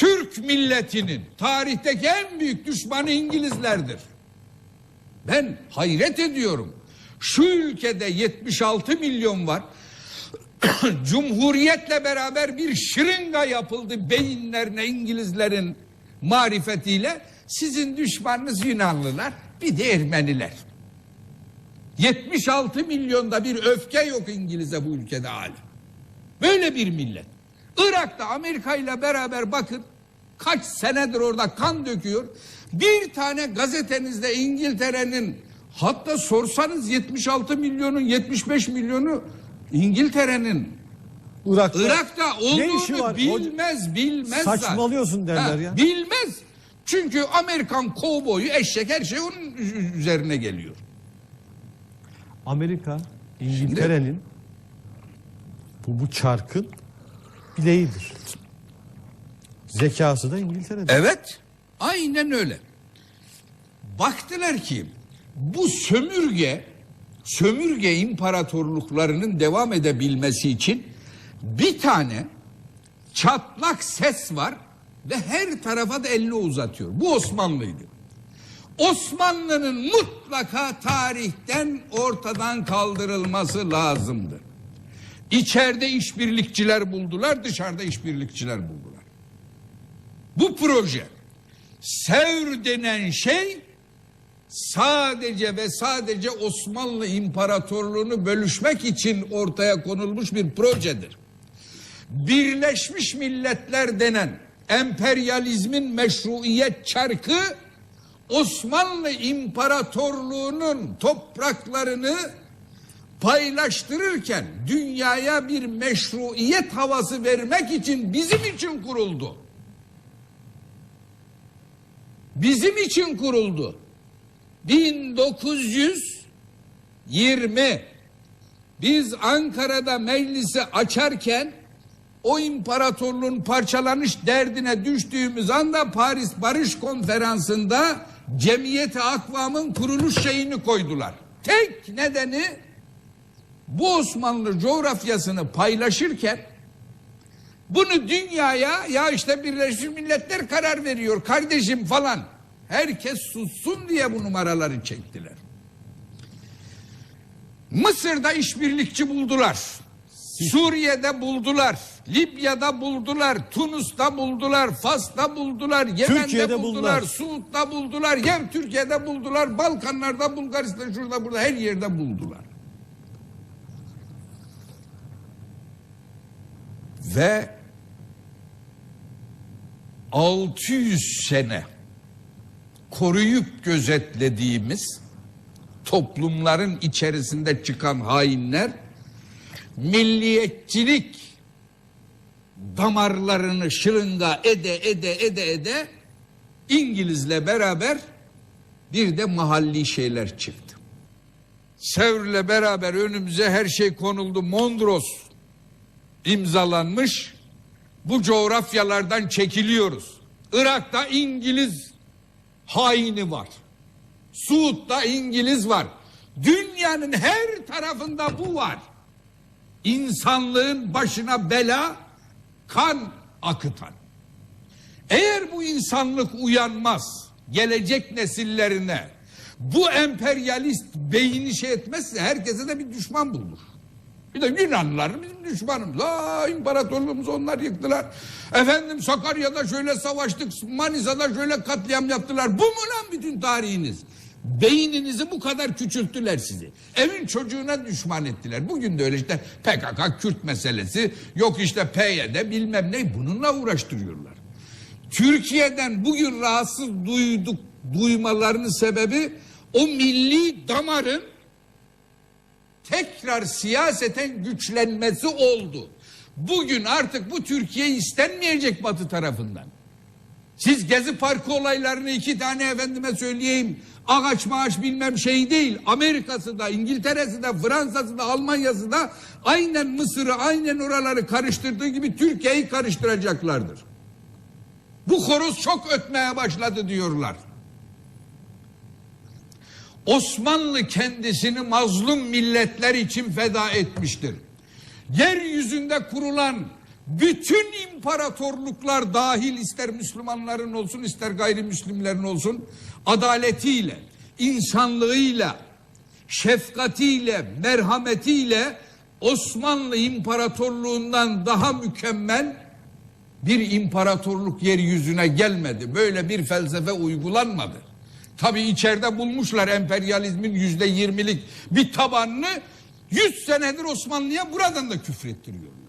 Türk milletinin tarihteki en büyük düşmanı İngilizlerdir. Ben hayret ediyorum. Şu ülkede 76 milyon var. Cumhuriyetle beraber bir şırınga yapıldı beyinlerine İngilizlerin marifetiyle. Sizin düşmanınız Yunanlılar bir de Ermeniler. 76 milyonda bir öfke yok İngiliz'e bu ülkede hala. Böyle bir millet. Irak'ta Amerika ile beraber bakın kaç senedir orada kan döküyor. Bir tane gazetenizde İngiltere'nin hatta sorsanız 76 milyonun 75 milyonu İngiltere'nin Irak'ta, Irak'ta ne işi olduğunu var? bilmez bilmez. zaten. Saçmalıyorsun derler ya. Bilmez. Çünkü Amerikan kovboyu eşek her şey onun üzerine geliyor. Amerika, İngiltere'nin bu, bu çarkın bileğidir. Zekası da İngiltere'de. Evet. Aynen öyle. Baktılar ki bu sömürge sömürge imparatorluklarının devam edebilmesi için bir tane çatlak ses var ve her tarafa da elini uzatıyor. Bu Osmanlıydı. Osmanlı'nın mutlaka tarihten ortadan kaldırılması lazımdı. İçeride işbirlikçiler buldular, dışarıda işbirlikçiler buldular. Bu proje Sevr denen şey sadece ve sadece Osmanlı İmparatorluğunu bölüşmek için ortaya konulmuş bir projedir. Birleşmiş Milletler denen emperyalizmin meşruiyet çarkı Osmanlı İmparatorluğu'nun topraklarını paylaştırırken dünyaya bir meşruiyet havası vermek için bizim için kuruldu. Bizim için kuruldu. 1920 biz Ankara'da meclisi açarken o imparatorluğun parçalanış derdine düştüğümüz anda Paris Barış Konferansı'nda Cemiyeti Akvam'ın kuruluş şeyini koydular. Tek nedeni bu Osmanlı coğrafyasını paylaşırken bunu dünyaya ya işte Birleşmiş Milletler karar veriyor kardeşim falan. Herkes sussun diye bu numaraları çektiler. Mısır'da işbirlikçi buldular. Suriye'de buldular. Libya'da buldular. Tunus'ta buldular. Fas'ta buldular. Yemen'de Türkiye'de buldular. buldular. Suud'da buldular. Yem Türkiye'de buldular. Balkanlarda, Bulgaristan, şurada burada her yerde buldular. Ve 600 sene koruyup gözetlediğimiz toplumların içerisinde çıkan hainler milliyetçilik damarlarını şırınga ede ede ede ede İngilizle beraber bir de mahalli şeyler çıktı. Sevr'le beraber önümüze her şey konuldu. Mondros imzalanmış. Bu coğrafyalardan çekiliyoruz. Irak'ta İngiliz haini var. Suud'da İngiliz var. Dünyanın her tarafında bu var. İnsanlığın başına bela, kan akıtan. Eğer bu insanlık uyanmaz, gelecek nesillerine bu emperyalist beyni şey etmezse herkese de bir düşman bulur. Bir de Yunanlılar bizim düşmanımız. La imparatorluğumuzu onlar yıktılar. Efendim Sakarya'da şöyle savaştık. Manisa'da şöyle katliam yaptılar. Bu mu lan bütün tarihiniz? Beyninizi bu kadar küçülttüler sizi. Evin çocuğuna düşman ettiler. Bugün de öyle işte PKK Kürt meselesi. Yok işte PYD bilmem ne. Bununla uğraştırıyorlar. Türkiye'den bugün rahatsız duyduk duymalarının sebebi o milli damarın tekrar siyaseten güçlenmesi oldu. Bugün artık bu Türkiye istenmeyecek Batı tarafından. Siz Gezi Parkı olaylarını iki tane efendime söyleyeyim ağaç maaş bilmem şey değil. Amerika'sı da İngiltere'si de Fransa'sı da Almanya'sı da aynen Mısır'ı aynen oraları karıştırdığı gibi Türkiye'yi karıştıracaklardır. Bu horoz çok ötmeye başladı diyorlar. Osmanlı kendisini mazlum milletler için feda etmiştir. Yeryüzünde kurulan bütün imparatorluklar dahil ister Müslümanların olsun ister gayrimüslimlerin olsun adaletiyle, insanlığıyla, şefkatiyle, merhametiyle Osmanlı İmparatorluğundan daha mükemmel bir imparatorluk yeryüzüne gelmedi. Böyle bir felsefe uygulanmadı. Tabi içeride bulmuşlar emperyalizmin yüzde yirmilik bir tabanını yüz senedir Osmanlı'ya buradan da küfrettiriyorlar.